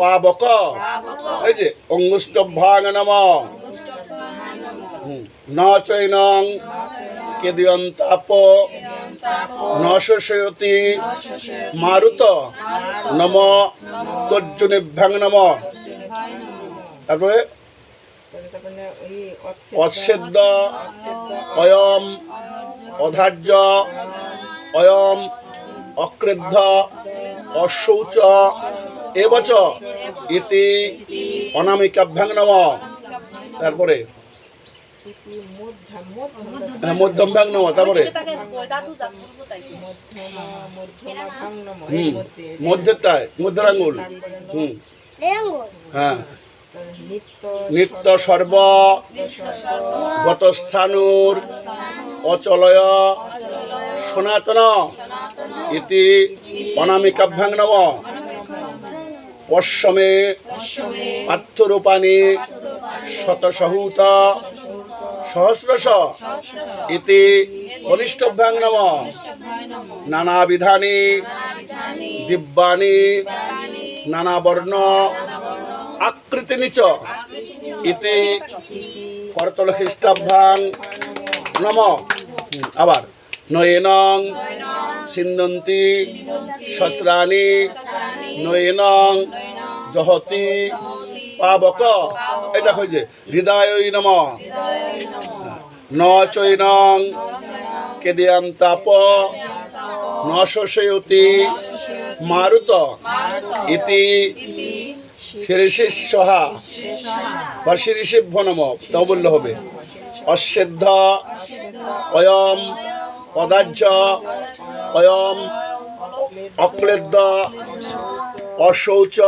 পাবক। এই যে অঙ্গুষ্টভাঙ নম ন চৈনং কেদিয়ন্তাপ। ন শোষয়তি মারুত। নম। তর্জুনিভ্যাং নম তারপরে অচ্ছেদ্য। অয়ম। অধার্য। অয়ম। অক্রেদ্ধ অশৌচ এবচ ইতি অনামিকাভ্যাং নম তারপরে? হ্যাঁ, তারপরে? মধ্যমা এর হুম। হ্যাঁ। নিত্য সর্ব গতস্থানুর অচলয় সনাতন। ইতি অনামিকাভ্যাং নম পশ্চমে পার্থরূপাণি শতসহূত সহস্রশ ইতি কনিষ্ঠভ্যাং নম নানাবিধানি দিব্যানি নানা বর্ণ আকৃতি নিচ ইতি করতল খ্রিস্টাভ্যাং নম আবার নয়েনং সিন্দন্তি সস্রাণি, নয়েনং, জহতি, পাবক। এটা হয়েছে হৃদয় নম। ন চৈনং কেদিয়াম তাপ। ন মারুত। ইতি শিরিষিস্বহা বা নম। তাও হবে। অশ্বেদ্ধ, অয়ম পদার্য অয়ম, অক্লেদ্য, অশৌচ,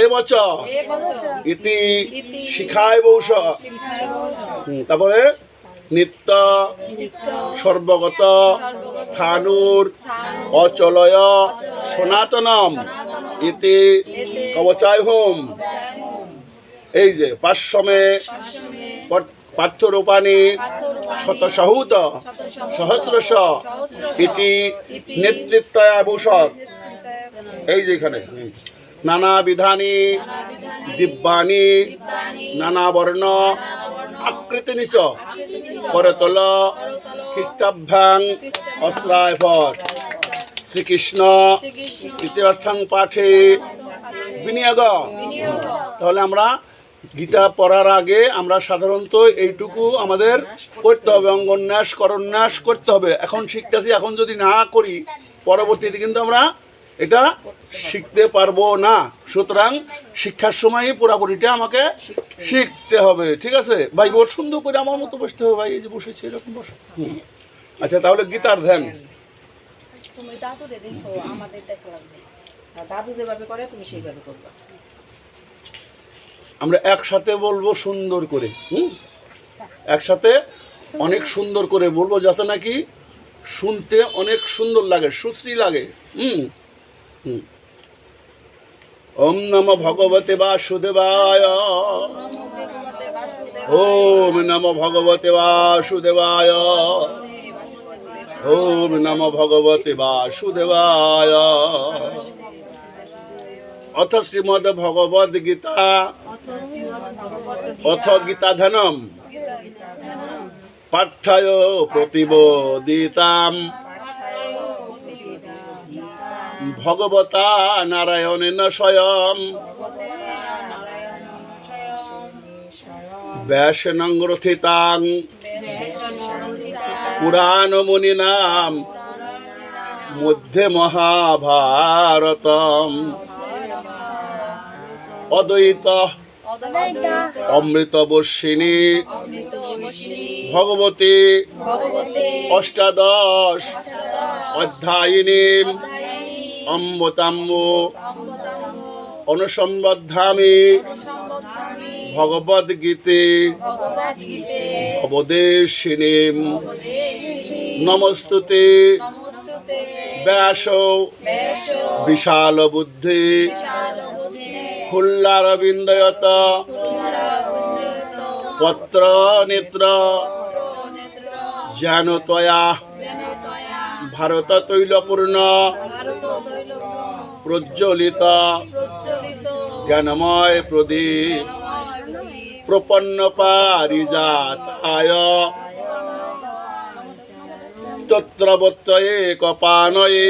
এবচ ইতি শিখায় বৌষ। তারপরে নিত্য, সর্বগত, স্থানুর, অচলয়, সনাতনম ইতি কবচায় হোম। এই যে পার্শ্বমে পার্থরূপাণি শতসহূত সহস্রশ ইতি নেতৃত্বয়াভূষক এই যে এখানে। হুম। নানা বিধানি দিব্যানি নানা বর্ণ আকৃতি নিচ করতল খ্রিস্টাভ্যাং অস্ত্রায় ভট শ্রীকৃষ্ণ তৃতীয়ার্থাং পাঠে বিনিয়োগ। তাহলে আমরা গীতা পড়ার আগে আমরা সাধারণত এইটুকু আমাদের করতে হবে, অঙ্গন্যাস, করন্যাস করতে হবে। এখন শিখতেছি, এখন যদি না করি, পরবর্তীতে কিন্তু আমরা এটা শিখতে পারব না। সুতরাং শিক্ষার সময়ই পুরাপুরিটা আমাকে শিখতে হবে, ঠিক আছে? ভাই বহুত সুন্দর করে আমার মতো বসতে হবে, ভাই, এই যে বসেছি, এরকম বসে। আচ্ছা তাহলে গীতার ধ্যান। তুমি দেখো, আমাদের দাদু যেভাবে করে, তুমি সেইভাবে করবা। আমরা একসাথে বলব সুন্দর করে হুম? একসাথে অনেক সুন্দর করে বলব যাতে নাকি শুনতে অনেক সুন্দর লাগে সুশ্রী লাগে হুম? হুম। ওম নম ভগবতে বাসুদেবায়। ওম নম ভগবতে বাসুদেবায়। ওম নম ভগবতে বাসুদেবায়। অথ শ্রীমদ ভগবদ গীতা। অথ গীতাধনম। পাঠ্যায় প্রতিবোদিতাম ভগবতা নারায়ণেন স্বয়ং। ব্যাসনং রথিতাং। পুরাণমুনিনাম। মধ্যে মহাভারতম। অদ্বৈত। অমৃতবর্ষিণী। ভগবতী। অষ্টাদশ। অধ্যায়িনী। অম্বতাম্ব। অনুসম্বদ্ধামি। ভগবদ্গীতে। অবদেশিনী নমস্তুতে। ব্যাস। বিশাল বুদ্ধি খুল্লারবিন্দয়ত পত্র নেত্র জ্ঞানতয়া ভারত তৈলপূর্ণ প্রজ্বলিত জ্ঞানময় প্রদীপ প্রপন্ন পারিজাতায় তত্রবত্তয়ে কপানয়ে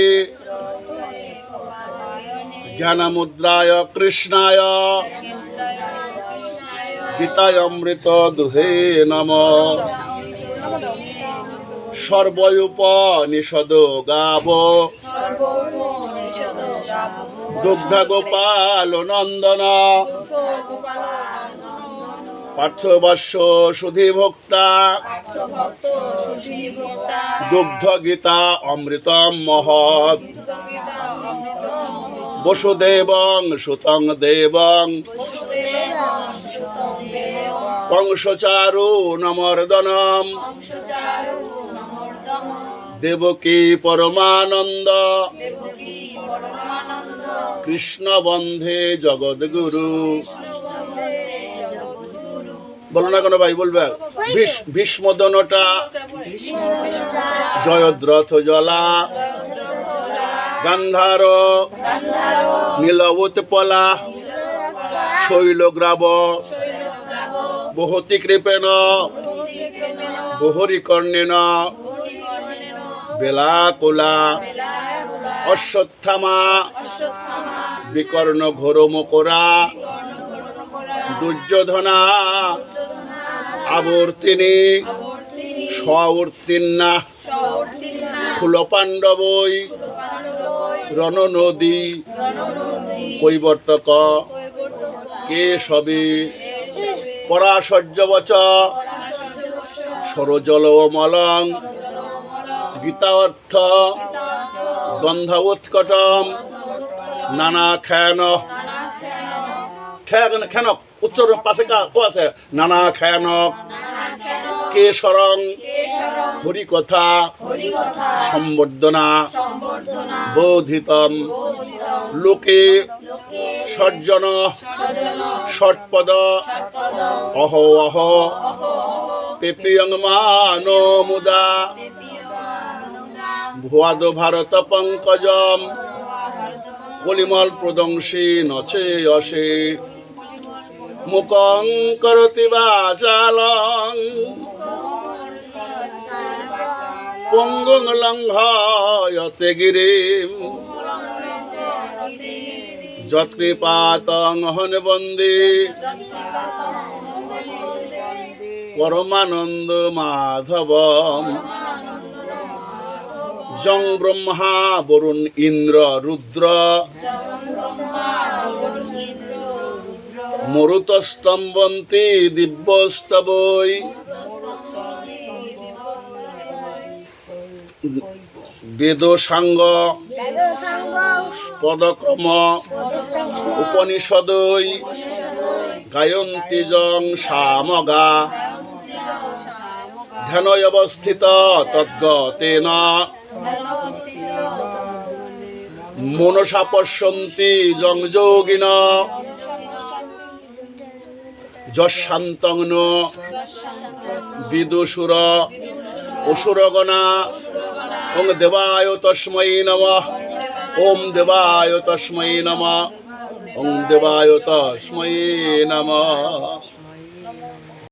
জ্ঞানমুদ্রায় কৃষ্ণায়। গীতায় অমৃত দুহে নম। সর্বয়ুপনিষদ গাব। দুগ্ধ গোপাল নন্দন। পার্থবর্ষ সুধী ভোক্তা। দুগ্ধ গীতা অমৃতম মহৎ। বসুদেবং সুতং দেবং। কংসচারু নমর্দনম দেবকী পরমানন্দ। কৃষ্ণ বন্ধে জগৎগুরু বলো না কোনো ভাই বলবে? ভীষ- ভীষ্মদনটা। জয়দ্রথ জলা গান্ধার নীল উৎপলা শৈলগ্রাব বহতি কৃপেণ বহরি কর্ণেন বেলাকুলা অশ্বত্থামা বিকর্ণ ঘোর মকরা দুর্যোধনা আবর্তিনী স্বর্তীর্ণা ফুল পাণ্ডবই রণ নদী কৈবর্তক। কে সবে পরাশর্যবচ। সরজল মলং গীতা অর্থ গন্ধ উৎকটম নানা খ্যান খ্যান খ্যানক উত্তর পাশে কো আছে? নানা খ্যানক কেশরং। হরিকথা। সম্বর্ধনা। বোধিতম। লোকে। সজ্জন ষটপদ। অহ অহ। পেপিয়ং মানো মুদা। ভুয়াদ ভারত পঙ্কজম। কলিমল প্রদংশী নচে অসে। মুকং করতি বাচালং পঙ্গং লঙ্ঘয়তে গিরিম। যৎকৃপাতং হন বন্দে। পরমানন্দ মাধবম। জং ব্রহ্মা বরুণ ইন্দ্র রুদ্র। মরুতস্তম্বন্তি দিব্যস্তবৈ। বেদ সাঙ্গ পদক্রম। উপনিষদৈ। গায়ন্তি জং সামগা। ধ্যানয় অবস্থিত তদ্গতেন। মনসা পশ্যন্তি জং যশান্তগ্ন বিদুসুর অসুরগণা, ওং দেবায় তস্মৈ নম, ওম দেবায় তস্মৈ নম, ওং দেবায় তস্মৈ নম।